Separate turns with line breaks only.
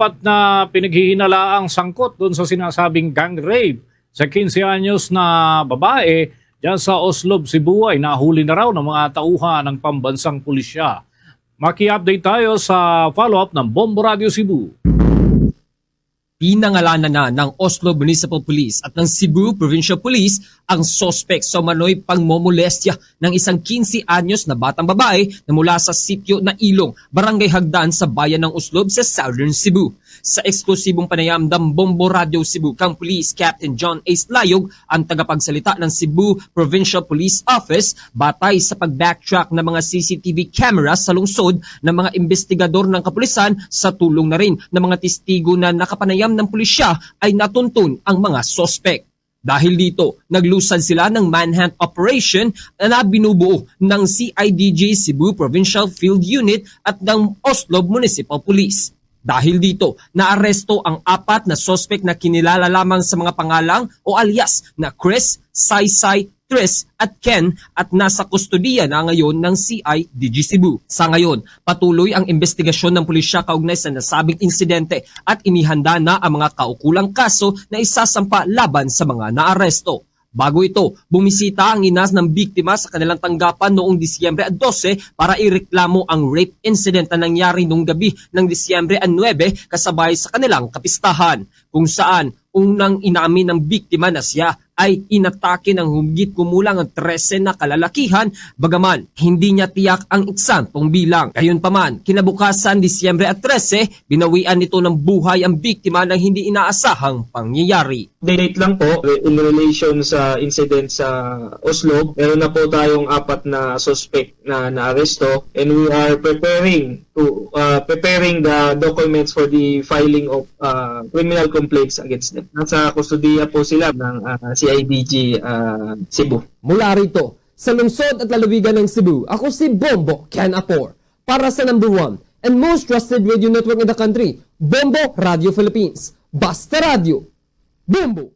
apat na pinaghihinalaang sangkot doon sa sinasabing gang rape sa 15 anyos na babae dyan sa Oslob, Cebu ay nahuli na raw ng mga tauhan ng pambansang pulisya. Maki-update tayo sa follow-up ng Bombo Radio Cebu.
Pinangalanan na ng Oslo Municipal Police at ng Cebu Provincial Police ang sospek sa manoy pangmomolestya ng isang 15 anyos na batang babae na mula sa sityo na Ilong, Barangay Hagdan sa bayan ng Oslob sa Southern Cebu. Sa eksklusibong panayam ng Bombo Radio Cebu kang Police Captain John Ace Layog ang tagapagsalita ng Cebu Provincial Police Office batay sa pag-backtrack ng mga CCTV cameras sa lungsod ng mga investigador ng kapulisan sa tulong na rin ng mga testigo na nakapanayam ng pulisya ay natuntun ang mga sospek. Dahil dito, naglusad sila ng manhunt operation na binubuo ng CIDG Cebu Provincial Field Unit at ng Oslo Municipal Police. Dahil dito, naaresto ang apat na sospek na kinilala lamang sa mga pangalang o alias na Chris, Saysay, Tris at Ken at nasa kustodiya na ngayon ng CIDG Cebu. Sa ngayon, patuloy ang investigasyon ng pulisya kaugnay sa nasabing insidente at inihanda na ang mga kaukulang kaso na isasampa laban sa mga naaresto. Bago ito, bumisita ang inas ng biktima sa kanilang tanggapan noong Disyembre 12 para ireklamo ang rape incident na nangyari noong gabi ng Disyembre 9 kasabay sa kanilang kapistahan, kung saan unang inamin ng biktima na siya ay inatake ng humigit kumulang ang 13 na kalalakihan bagaman hindi niya tiyak ang eksaktong bilang. Gayunpaman, kinabukasan Disyembre at 13, binawian nito ng buhay ang biktima ng hindi inaasahang pangyayari.
Update lang po in relation sa incident sa Oslo. Meron na po tayong apat na suspect na naaresto and we are preparing to uh, preparing the documents for the filing of uh, criminal complaints against them. Nasa kustodiya po sila ng uh, CIDG uh, Cebu.
Mula rito, sa lungsod at lalawigan ng Cebu, ako si Bombo Ken Apor. Para sa number one and most trusted radio network in the country, Bombo Radio Philippines. Basta Radio. Bombo!